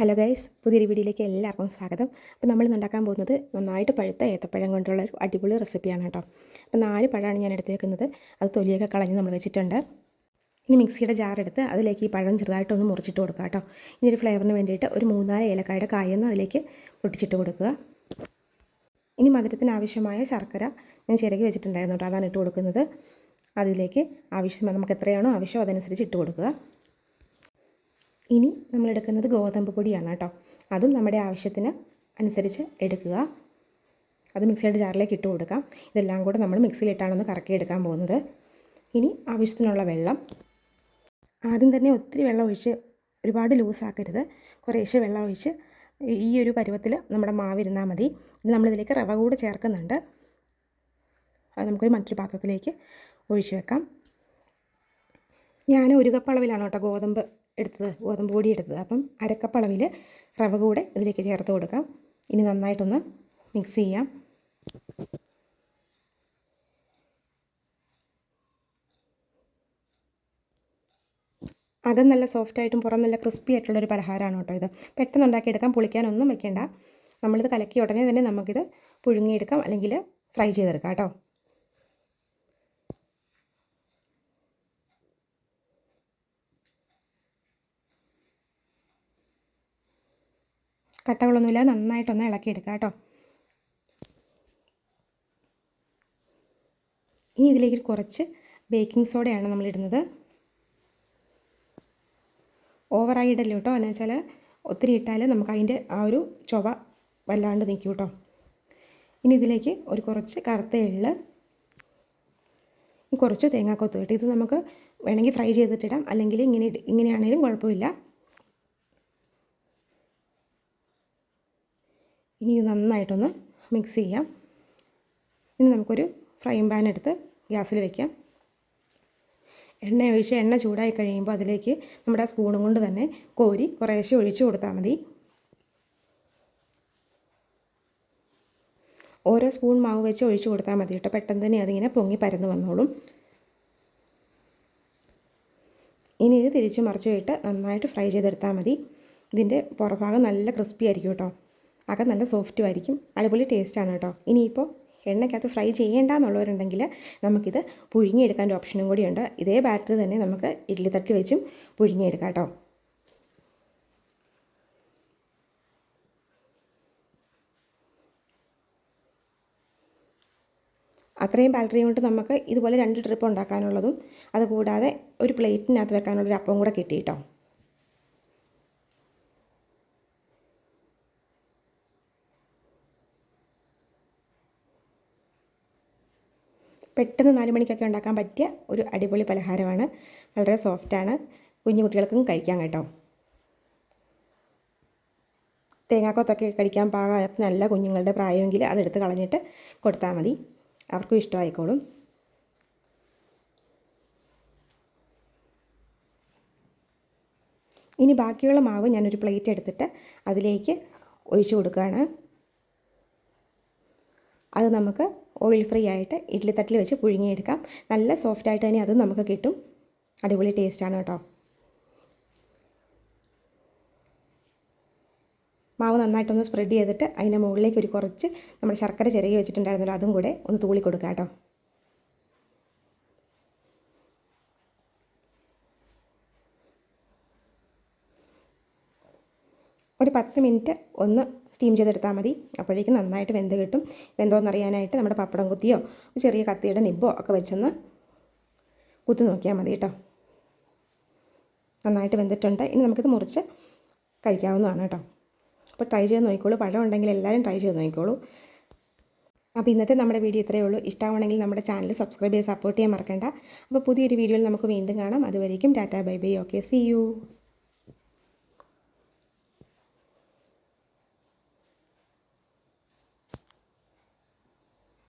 Hello guys പുതിയൊരു വീഡിയോയിലേക്ക് എല്ലാവർക്കും സ്വാഗതം. അപ്പോൾ നമ്മൾ ഉണ്ടാക്കാൻ പോകുന്നത് നന്നായിട്ട് പഴുത്ത ഏത്തപ്പഴം കൊണ്ടുള്ള ഒരു അടിപൊളി റെസിപ്പിയാണ് കേട്ടോ. അപ്പോൾ നാല് പഴമാണ് ഞാൻ എടുത്തേക്കുന്നത്. അത് തൊലിയൊക്കെ കളഞ്ഞ് നമ്മൾ വെച്ചിട്ടുണ്ട്. ഇനി മിക്സിയുടെ ജാറെടുത്ത് അതിലേക്ക് ഈ പഴം ചെറുതായിട്ടൊന്ന് മുറിച്ചിട്ട് കൊടുക്കുക കേട്ടോ. ഇനി ഒരു ഫ്ലേവറിന് വേണ്ടിയിട്ട് ഒരു മൂന്നാൽ ഏലക്കായുടെ കായൊന്ന് അതിലേക്ക് പൊട്ടിച്ചിട്ട് കൊടുക്കുക. ഇനി മധുരത്തിന് ആവശ്യമായ ശർക്കര ഞാൻ ചിരകി വെച്ചിട്ടുണ്ടായിരുന്നു കേട്ടോ. അതാണ് ഇട്ട് കൊടുക്കുന്നത്. അതിലേക്ക് ആവശ്യം നമുക്ക് എത്രയാണോ ആവശ്യം അതനുസരിച്ച് ഇട്ട് കൊടുക്കുക. ഇനി നമ്മൾ എടുക്കുന്നത് ഗോതമ്പ് പൊടിയാണ് കേട്ടോ. അതും നമ്മുടെ ആവശ്യത്തിന് അനുസരിച്ച് എടുക്കുക. അത് മിക്സിയുടെ ജാറിലേക്ക് ഇട്ട് കൊടുക്കാം ഇതെല്ലാം കൂടെ നമ്മൾ മിക്സിയിലിട്ടാണൊന്ന് കറക്കി എടുക്കാൻ പോകുന്നത്. ഇനി ആവശ്യത്തിനുള്ള വെള്ളം. ആദ്യം തന്നെ ഒത്തിരി വെള്ളം ഒഴിച്ച് ഒരുപാട് ലൂസാക്കരുത് കുറേശ്ശെ വെള്ളം ഒഴിച്ച് ഈ ഒരു പരുവത്തിൽ നമ്മുടെ മാവ് മാവിരുന്നാൽ മതി. ഇനി നമ്മളിതിലേക്ക് റവ കൂടെ ചേർക്കുന്നുണ്ട്. അത് നമുക്കൊരു മറ്റൊരു പാത്രത്തിലേക്ക് ഒഴിച്ചു വെക്കാം. ഞാൻ ഒരു കപ്പ് അളവിലാണ് കേട്ടോ ഗോതമ്പ് എടുത്തത് ഗോതമ്പ് പൊടി എടുത്തത്. അപ്പം അരക്കപ്പ് അളവിൽ റവ കൂടെ ഇതിലേക്ക് ചേർത്ത് കൊടുക്കാം. ഇനി നന്നായിട്ടൊന്ന് മിക്സ് ചെയ്യാം. അകം നല്ല സോഫ്റ്റായിട്ടും പുറം നല്ല ക്രിസ്പി ആയിട്ടുള്ളൊരു പലഹാരമാണ് കേട്ടോ ഇത്. പെട്ടെന്ന് ഉണ്ടാക്കിയെടുക്കാം പൊളിക്കാനൊന്നും വെക്കേണ്ട. നമ്മളിത് കലക്കി ഉടനെ തന്നെ നമുക്കിത് പുഴുങ്ങിയെടുക്കാം അല്ലെങ്കിൽ ഫ്രൈ ചെയ്തെടുക്കാം കേട്ടോ. കട്ടകളൊന്നുമില്ല. നന്നായിട്ടൊന്ന് ഇളക്കിയെടുക്കുക കേട്ടോ. ഇനി ഇതിലേക്ക് കുറച്ച് ബേക്കിംഗ് സോഡയാണ് നമ്മളിടുന്നത് ഓവറായി ഇടല്ലോ കേട്ടോ. എന്ന് വെച്ചാൽ ഒത്തിരി ഇട്ടാൽ നമുക്ക് അതിന്റെ ആ ഒരു ചൊവ വല്ലാണ്ട് നിൽക്കും കേട്ടോ. ഇനി ഇതിലേക്ക് ഒരു കുറച്ച് കറുത്ത എള്ള് കുറച്ച് തേങ്ങാക്കൊത്ത് കേട്ടോ ഇത് നമുക്ക് വേണമെങ്കിൽ ഫ്രൈ ചെയ്തിട്ടിടാം. അല്ലെങ്കിൽ ഇങ്ങനെ ഇങ്ങനെയാണെങ്കിലും കുഴപ്പമില്ല. ഇനി ഇത് നന്നായിട്ടൊന്ന് മിക്സ് ചെയ്യാം. ഇനി നമുക്കൊരു ഫ്രൈ പാൻ എടുത്ത് ഗ്യാസിൽ വെക്കാം. എണ്ണ ഒഴിച്ച് എണ്ണ ചൂടായി കഴിയുമ്പോൾ അതിലേക്ക് നമ്മുടെ സ്പൂണും കൊണ്ട് തന്നെ കോരി കുറേശ്ശെ ഒഴിച്ചു കൊടുത്താൽ മതി. ഓരോ സ്പൂൺ മാവ് വെച്ച് ഒഴിച്ചു കൊടുത്താൽ മതി കേട്ടോ. പെട്ടെന്ന് തന്നെ അതിങ്ങനെ പൊങ്ങി പരന്ന് വന്നോളും. ഇനി ഇത് തിരിച്ച് മറിച്ചു ഇട്ട് നന്നായിട്ട് ഫ്രൈ ചെയ്തെടുത്താൽ മതി. ഇതിന്റെ പുറഭാഗം നല്ല ക്രിസ്പി ആയിരിക്കും കേട്ടോ. അകം നല്ല സോഫ്റ്റും ആയിരിക്കും. അടിപൊളി ടേസ്റ്റാണ് കേട്ടോ. ഇനിയിപ്പോൾ എണ്ണയ്ക്കകത്ത് ഫ്രൈ ചെയ്യേണ്ട എന്നുള്ളവരുണ്ടെങ്കിൽ നമുക്കിത് പുഴുങ്ങിയെടുക്കാൻ ഒരു ഓപ്ഷനും കൂടിയുണ്ട് ഇതേ ബാറ്ററി തന്നെ നമുക്ക് ഇഡ്ഡലി തട്ടി വെച്ചും പുഴുങ്ങിയെടുക്കാം കേട്ടോ. അത്രയും ബാറ്ററി കൊണ്ട് നമുക്ക് ഇതുപോലെ രണ്ട് ട്രിപ്പ് ഉണ്ടാക്കാനുള്ളതും അതുകൂടാതെ ഒരു പ്ലേറ്റിനകത്ത് വെക്കാനുള്ളൊരു അപ്പം കൂടെ കിട്ടി കേട്ടോ. പെട്ടെന്ന് നാല് മണിക്കൊക്കെ ഉണ്ടാക്കാൻ പറ്റിയ ഒരു അടിപൊളി പലഹാരമാണ്. വളരെ സോഫ്റ്റാണ് കുഞ്ഞു കുട്ടികൾക്കും കഴിക്കാം കേട്ടോ. തേങ്ങാക്കൊത്തൊക്കെ കഴിക്കാൻ പാകത്തിനല്ല കുഞ്ഞുങ്ങളുടെ പ്രായമെങ്കിൽ അതെടുത്ത് കളഞ്ഞിട്ട് കൊടുത്താൽ മതി. അവർക്കും ഇഷ്ടമായിക്കോളും. ഇനി ബാക്കിയുള്ള മാവ് ഞാനൊരു പ്ലേറ്റ് എടുത്തിട്ട് അതിലേക്ക് ഒഴിച്ചു കൊടുക്കുകയാണ്. അത് നമുക്ക് ഓയിൽ ഫ്രീ ആയിട്ട് ഇഡ്ഡലി തട്ടിൽ വെച്ച് പുഴുങ്ങിയെടുക്കാം. നല്ല സോഫ്റ്റായിട്ട് തന്നെ അത് നമുക്ക് കിട്ടും. അടിപൊളി ടേസ്റ്റാണ് കേട്ടോ. മാവ് നന്നായിട്ടൊന്ന് സ്പ്രെഡ് ചെയ്തിട്ട് അതിന്റെ മുകളിലേക്ക് ഒരു കുറച്ച് നമ്മൾ ശർക്കര ചിരകി വെച്ചിട്ടുണ്ടായിരുന്നല്ലോ അതും കൂടെ ഒന്ന് തൂളി കൊടുക്കുക കേട്ടോ. ഒരു പത്ത് മിനിറ്റ് ഒന്ന് സ്റ്റീം ചെയ്തെടുത്താൽ മതി. അപ്പോഴേക്കും നന്നായിട്ട് വെന്ത് കിട്ടും. വെന്തോന്നറിയാനായിട്ട് നമ്മുടെ പപ്പടം കുത്തിയോ ചെറിയ കത്തിയുടെ നിബോ ഒക്കെ വെച്ചൊന്ന് കുത്തി നോക്കിയാൽ മതി കേട്ടോ. നന്നായിട്ട് വെന്തിട്ടുണ്ട്. ഇനി നമുക്കിത് മുറിച്ച് കഴിക്കാവുന്നതാണ് കേട്ടോ. അപ്പോൾ ട്രൈ ചെയ്ത് നോക്കിക്കോളൂ. പഴം ഉണ്ടെങ്കിൽ എല്ലാവരും ട്രൈ ചെയ്ത് നോക്കിക്കോളൂ. അപ്പോൾ ഇന്നത്തെ നമ്മുടെ വീഡിയോ ഇത്രയേ ഉള്ളൂ. ഇഷ്ടമാണെങ്കിൽ നമ്മുടെ ചാനൽ സബ്സ്ക്രൈബ് ചെയ്ത് സപ്പോർട്ട് ചെയ്യാൻ മറക്കണ്ട. അപ്പോൾ പുതിയൊരു വീഡിയോയിൽ നമുക്ക് വീണ്ടും കാണാം. അതുവരേക്കും tata bye bye. Okay see you.